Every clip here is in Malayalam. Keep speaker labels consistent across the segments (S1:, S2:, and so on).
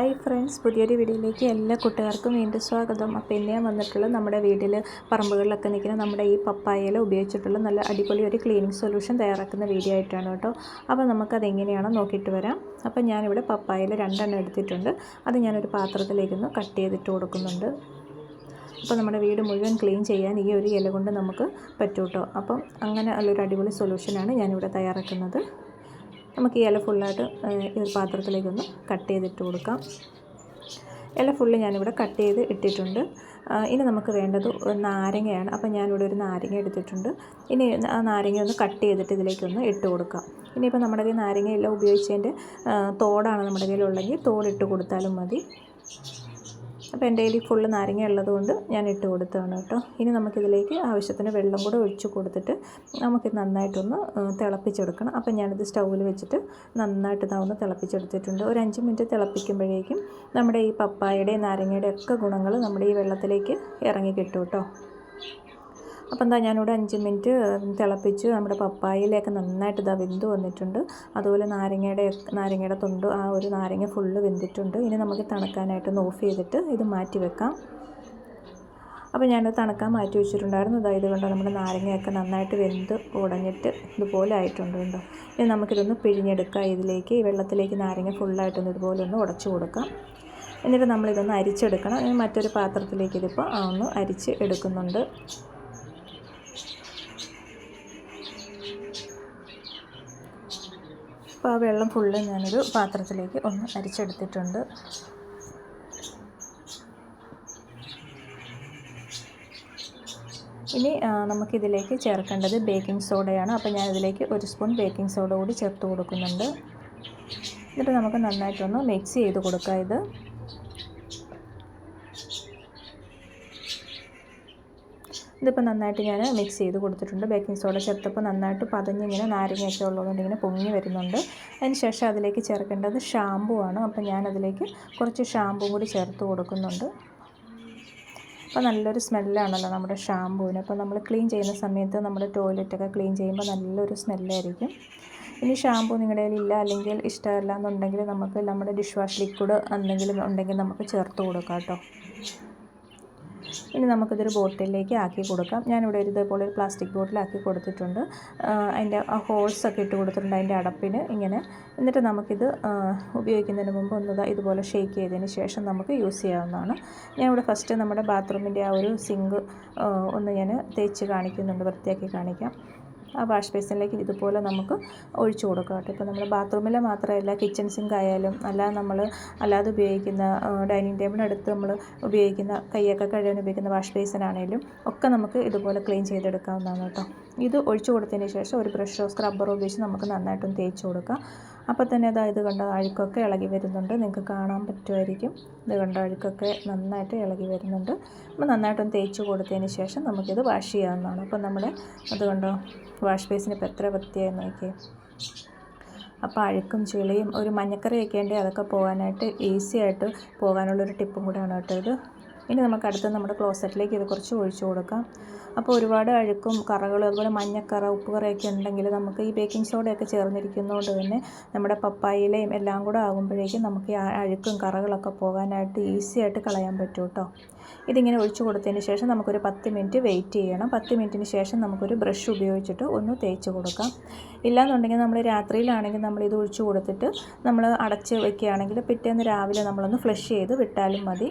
S1: ഹായ് ഫ്രണ്ട്സ് പുതിയൊരു വീഡിയോയിലേക്ക് എല്ലാ കുട്ടികൾക്കും വീണ്ടും സ്വാഗതം. അപ്പോൾ ഇന്ന് ഞാൻ വന്നിട്ടുള്ളത് നമ്മുടെ വീട്ടിൽ പറമ്പുകളിലൊക്കെ നിൽക്കുന്ന നമ്മുടെ ഈ പപ്പായയില ഉപയോഗിച്ചിട്ടുള്ള നല്ല അടിപൊളി ഒരു ക്ലീനിങ് സൊല്യൂഷൻ തയ്യാറാക്കുന്ന വീഡിയോ ആയിട്ടാണ് കേട്ടോ. അപ്പോൾ നമുക്കത് എങ്ങനെയാണോ നോക്കിയിട്ട് വരാം. അപ്പോൾ ഞാനിവിടെ പപ്പായയില രണ്ടെണ്ണം എടുത്തിട്ടുണ്ട്. അത് ഞാനൊരു പാത്രത്തിലേക്കൊന്ന് കട്ട് ചെയ്തിട്ട് കൊടുക്കുന്നുണ്ട്. അപ്പോൾ നമ്മുടെ വീട് മുഴുവൻ ക്ലീൻ ചെയ്യാൻ ഈ ഒരു ഇല കൊണ്ട് നമുക്ക് പറ്റൂട്ടോ. അപ്പം അങ്ങനെ ഉള്ളൊരു അടിപൊളി സൊല്യൂഷനാണ് ഞാനിവിടെ തയ്യാറാക്കുന്നത്. നമുക്ക് ഈ ഇല ഫുള്ളായിട്ട് ഈ പാത്രത്തിലേക്കൊന്ന് കട്ട് ചെയ്തിട്ട് കൊടുക്കാം. ഇല ഫുള്ള് ഞാനിവിടെ കട്ട് ചെയ്ത് ഇട്ടിട്ടുണ്ട്. ഇനി നമുക്ക് വേണ്ടത് നാരങ്ങയാണ്. അപ്പോൾ ഞാനിവിടെ ഒരു നാരങ്ങ എടുത്തിട്ടുണ്ട്. ഇനി ആ നാരങ്ങ ഒന്ന് കട്ട് ചെയ്തിട്ട് ഇതിലേക്കൊന്ന് ഇട്ട് കൊടുക്കാം. ഇനിയിപ്പോൾ നമ്മുടെ കയ്യിൽ നാരങ്ങയെല്ലാം ഉപയോഗിച്ചതിന്റെ തോടാണ് നമ്മുടെ കയ്യിലുള്ളെങ്കിൽ തോടിട്ട് കൊടുത്താലും മതി. അപ്പോൾ എന്റെ കയ്യിൽ ഫുള്ള് നാരങ്ങ ഉള്ളതുകൊണ്ട് ഞാൻ ഇട്ട് കൊടുത്തതാണ് കേട്ടോ. ഇനി നമുക്കിതിലേക്ക് ആവശ്യത്തിന് വെള്ളം കൂടെ ഒഴിച്ച് കൊടുത്തിട്ട് നമുക്ക് നന്നായിട്ടൊന്ന് തിളപ്പിച്ചെടുക്കണം. അപ്പോൾ ഞാനിത് സ്റ്റൗവിൽ വെച്ചിട്ട് നന്നായിട്ട് ഇതാവുന്ന തിളപ്പിച്ചെടുത്തിട്ടുണ്ട്. ഒരു അഞ്ച് മിനിറ്റ് തിളപ്പിക്കുമ്പോഴേക്കും നമ്മുടെ ഈ പപ്പായയുടെ നാരങ്ങയുടെ ഒക്കെ ഗുണങ്ങൾ നമ്മുടെ ഈ വെള്ളത്തിലേക്ക് ഇറങ്ങി കിട്ടും കേട്ടോ. അപ്പോൾ എന്താ ഞാനിവിടെ അഞ്ച് മിനിറ്റ് തിളപ്പിച്ച് നമ്മുടെ പപ്പായയിലേക്ക് നന്നായിട്ട് ഇതാ വെന്ത് വന്നിട്ടുണ്ട്. അതുപോലെ നാരങ്ങയുടെ നാരങ്ങയുടെ തൊണ്ട് ആ ഒരു നാരങ്ങ ഫുള്ള് വെന്തിട്ടുണ്ട്. ഇനി നമുക്ക് തണുക്കാനായിട്ടൊന്ന് ഓഫ് ചെയ്തിട്ട് ഇത് മാറ്റി വെക്കാം. അപ്പോൾ ഞാൻ തണുക്കാൻ മാറ്റി വെച്ചിട്ടുണ്ടായിരുന്നു. അതായത് കൊണ്ട് നമ്മുടെ നാരങ്ങയൊക്കെ നന്നായിട്ട് വെന്ത് ഉടഞ്ഞിട്ട് ഇതുപോലെ ആയിട്ടുണ്ട് കേട്ടോ. ഇനി നമുക്കിതൊന്ന് പിഴിഞ്ഞെടുക്കാം ഇതിലേക്ക്. ഈ വെള്ളത്തിലേക്ക് നാരങ്ങ ഫുള്ളായിട്ടൊന്ന് ഇതുപോലെ ഒന്ന് ഉടച്ചു കൊടുക്കാം. എന്നിട്ട് നമ്മളിതൊന്ന് അരിച്ചെടുക്കണം. മറ്റൊരു പാത്രത്തിലേക്ക് ഇതിപ്പോൾ ഒന്ന് അരിച്ച് എടുക്കുന്നുണ്ട്. അപ്പോൾ ആ വെള്ളം ഫുള്ള് ഞാനൊരു പാത്രത്തിലേക്ക് ഒന്ന് അരിച്ചെടുത്തിട്ടുണ്ട്. ഇനി നമുക്കിതിലേക്ക് ചേർക്കേണ്ടത് ബേക്കിംഗ് സോഡയാണ് അപ്പോൾ ഞാനിതിലേക്ക് ഒരു സ്പൂൺ ബേക്കിംഗ് സോഡ കൂടി ചേർത്ത് കൊടുക്കുന്നുണ്ട്. എന്നിട്ട് നമുക്ക് നന്നായിട്ടൊന്ന് മിക്സ് ചെയ്ത് കൊടുക്കാം ഇത്. ഇതിപ്പോൾ നന്നായിട്ട് ഞാൻ മിക്സ് ചെയ്ത് കൊടുത്തിട്ടുണ്ട്. ബേക്കിംഗ് സോഡ ചേർത്തപ്പോൾ നന്നായിട്ട് പതഞ്ഞിങ്ങനെ നാരങ്ങയൊക്കെ ഉള്ളതുകൊണ്ട് ഇങ്ങനെ പൊങ്ങി വരുന്നുണ്ട്. അതിന് ശേഷം അതിലേക്ക് ചേർക്കേണ്ടത് ഷാമ്പു ആണ്. അപ്പോൾ ഞാനതിലേക്ക് കുറച്ച് ഷാമ്പു കൂടി ചേർത്ത് കൊടുക്കുന്നുണ്ട്. അപ്പോൾ നല്ലൊരു സ്മെല്ലാണല്ലോ നമ്മുടെ ഷാമ്പൂവിന് അപ്പോൾ നമ്മൾ ക്ലീൻ ചെയ്യുന്ന സമയത്ത് നമ്മുടെ ടോയ്ലറ്റൊക്കെ ക്ലീൻ ചെയ്യുമ്പോൾ നല്ലൊരു സ്മെല്ലായിരിക്കും ഇനി ഷാമ്പൂ നിങ്ങളുടെ കയ്യിലില്ല അല്ലെങ്കിൽ ഇഷ്ടമല്ല എന്നുണ്ടെങ്കിൽ നമുക്ക് നമ്മുടെ ഡിഷ് വാഷ് ലിക്വിഡ് എന്തെങ്കിലും ഉണ്ടെങ്കിൽ നമുക്ക് ചേർത്ത് കൊടുക്കാം കേട്ടോ. ഇനി നമുക്കിതൊരു ബോട്ടിലേക്ക് ആക്കി കൊടുക്കാം. ഞാനിവിടെ ഒരു ഇതേപോലെ ഒരു പ്ലാസ്റ്റിക് ബോട്ടിലാക്കി കൊടുത്തിട്ടുണ്ട്. അതിന്റെ ആ ഹോൾസൊക്കെ ഇട്ട് കൊടുത്തിട്ടുണ്ട് അതിന്റെ അടപ്പിന് ഇങ്ങനെ. എന്നിട്ട് നമുക്കിത് ഉപയോഗിക്കുന്നതിന് മുമ്പ് ഒന്ന് ഇതുപോലെ ഷേക്ക് ചെയ്തതിന് ശേഷം നമുക്ക് യൂസ് ചെയ്യാവുന്നതാണ്. ഞാനിവിടെ ഫസ്റ്റ് നമ്മുടെ ബാത്റൂമിന്റെ ആ ഒരു സിങ്ക് ഒന്ന് ഞാൻ തേച്ച് കാണിക്കുന്നുണ്ട് വൃത്തിയാക്കി കാണിക്കാം. ആ വാഷ് ബേസിനിലേക്ക് ഇതുപോലെ നമുക്ക് ഒഴിച്ചു കൊടുക്കാം കേട്ടോ. ഇപ്പോൾ നമ്മൾ ബാത്റൂമിൽ മാത്രമല്ല കിച്ചൺ സിങ്ക് ആയാലും അല്ലാതെ നമ്മൾ അല്ലാതെ ഉപയോഗിക്കുന്ന ഡൈനിങ് ടേബിളിനടുത്ത് നമ്മൾ ഉപയോഗിക്കുന്ന കൈയൊക്കെ കഴുകാൻ ഉപയോഗിക്കുന്ന വാഷ് ബേസിനാണെങ്കിലും ഒക്കെ നമുക്ക് ഇതുപോലെ ക്ലീൻ ചെയ്തെടുക്കാവുന്നതാണ് കേട്ടോ. ഇത് ഒഴിച്ചു കൊടുത്തതിന് ശേഷം ഒരു ബ്രഷോ സ്ക്രബ്ബറോ ഉപയോഗിച്ച് നമുക്ക് നന്നായിട്ടും തേച്ച് കൊടുക്കാം. അപ്പോൾ തന്നെ അതായത് കണ്ട അഴുക്കൊക്കെ ഇളകി വരുന്നുണ്ട്. നിങ്ങൾക്ക് കാണാൻ പറ്റുമായിരിക്കും. ഇത് കണ്ട അഴുക്കൊക്കെ നന്നായിട്ട് ഇളകി വരുന്നുണ്ട്. അപ്പോൾ നന്നായിട്ടൊന്ന് തേച്ച് കൊടുത്തതിന് ശേഷം നമുക്കിത് വാഷ് ചെയ്യാവുന്നതാണ്. അപ്പോൾ നമ്മുടെ അതുകൊണ്ടോ വാഷ് ബേസിന് ഇപ്പോൾ എത്ര വൃത്തിയായി നോക്കിയേ. അപ്പോൾ അഴുക്കും ചെളിയും ഒരു മഞ്ഞക്കറിയൊക്കെ ഉണ്ടെങ്കിൽ അതൊക്കെ പോകാനായിട്ട് ഈസി ആയിട്ട് പോകാനുള്ളൊരു ടിപ്പും കൂടെയാണ് കേട്ടോ ഇത്. ഇനി നമുക്ക് അടുത്ത് നമ്മുടെ ക്ലോസറ്റിലേക്ക് ഇത് കുറച്ച് ഒഴിച്ചു കൊടുക്കാം. അപ്പോൾ ഒരുപാട് അഴുക്കും കറകളും അതുപോലെ മഞ്ഞക്കറ ഉപ്പുകറയൊക്കെ ഉണ്ടെങ്കിൽ നമുക്ക് ഈ ബേക്കിംഗ് സോഡയൊക്കെ ചേർന്നിരിക്കുന്നതുകൊണ്ട് തന്നെ നമ്മുടെ പപ്പായിലയും എല്ലാം കൂടെ ആകുമ്പോഴേക്കും നമുക്ക് ഈ അഴുക്കും കറകളൊക്കെ പോകാനായിട്ട് ഈസി ആയിട്ട് കളയാൻ പറ്റും കേട്ടോ ഇതിങ്ങനെ ഒഴിച്ചു കൊടുത്തതിന് ശേഷം നമുക്കൊരു പത്ത് മിനിറ്റ് വെയിറ്റ് ചെയ്യണം. പത്ത് മിനിറ്റിന് ശേഷം നമുക്കൊരു ബ്രഷ് ഉപയോഗിച്ചിട്ട് ഒന്ന് തേച്ച് കൊടുക്കാം. ഇല്ലാന്നുണ്ടെങ്കിൽ നമ്മൾ രാത്രിയിലാണെങ്കിൽ നമ്മൾ ഇത് ഒഴിച്ചു കൊടുത്തിട്ട് നമ്മൾ അടച്ച് വെക്കുകയാണെങ്കിൽ പിറ്റേന്ന് രാവിലെ നമ്മളൊന്ന് ഫ്ലഷ് ചെയ്ത് വിട്ടാലും മതി.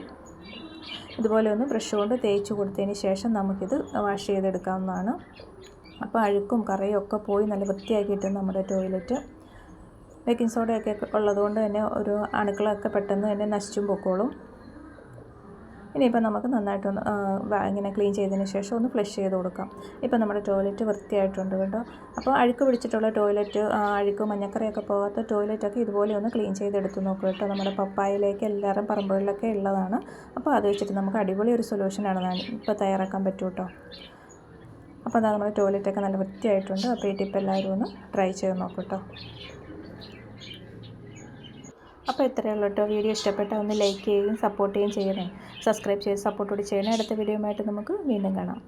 S1: ഇതുപോലെ ഒന്ന് ബ്രഷ് കൊണ്ട് തേച്ച് കൊടുത്തതിന് ശേഷം നമുക്കിത് വാഷ് ചെയ്തെടുക്കാവുന്നതാണ്. അപ്പോൾ അഴുക്കും കറയും ഒക്കെ പോയി നല്ല വൃത്തിയാക്കിയിട്ട് നമ്മുടെ ടോയ്ലറ്റ് ബേക്കിംഗ് സോഡയൊക്കെ ഉള്ളതുകൊണ്ട് തന്നെ ഒരു അണുക്കളൊക്കെ പെട്ടെന്ന് തന്നെ നശിച്ചും പൊക്കോളും. ഇനിയിപ്പോൾ നമുക്ക് നന്നായിട്ടൊന്ന് ഇങ്ങനെ ക്ലീൻ ചെയ്തതിന് ശേഷം ഒന്ന് ഫ്ലഷ് ചെയ്ത് കൊടുക്കാം. ഇപ്പോൾ നമ്മുടെ ടോയ്ലറ്റ് വൃത്തിയായിട്ടുണ്ട് കേട്ടോ. അപ്പോൾ അഴുക്ക് പിടിച്ചിട്ടുള്ള ടോയ്ലറ്റ് അഴുക്ക് മഞ്ഞക്കറിയൊക്കെ പോകാത്ത ടോയ്ലറ്റൊക്കെ ഇതുപോലെ ഒന്ന് ക്ലീൻ ചെയ്തെടുത്ത് നോക്കുക കേട്ടോ. നമ്മുടെ പപ്പായിലേക്ക് എല്ലാവരും പറമ്പുകളിലൊക്കെ ഉള്ളതാണ്. അപ്പോൾ അത് വെച്ചിട്ട് നമുക്ക് അടിപൊളി ഒരു സൊല്യൂഷനാണ് ഇപ്പോൾ തയ്യാറാക്കാൻ പറ്റും കേട്ടോ. അപ്പോൾ അതാണ് നമ്മുടെ ടോയ്ലറ്റൊക്കെ നല്ല വൃത്തിയായിട്ടുണ്ട്. അപ്പോൾ ഈ ടിപ്പ് എല്ലാവരും ഒന്ന് ട്രൈ ചെയ്ത് നോക്കട്ടോ അപ്പോൾ ഇത്രയേ ഉള്ളൂ കേട്ടോ. വീഡിയോ ഇഷ്ടപ്പെട്ടാൽ ഒന്ന് ലൈക്ക് ചെയ്യുകയും സപ്പോർട്ട് ചെയ്യുകയും ചെയ്യണേ. സബ്സ്ക്രൈബ് ചെയ്ത് കൂടി ചെയ്യണേ. അടുത്ത വീഡിയോ നമുക്ക് വീണ്ടും കാണാം.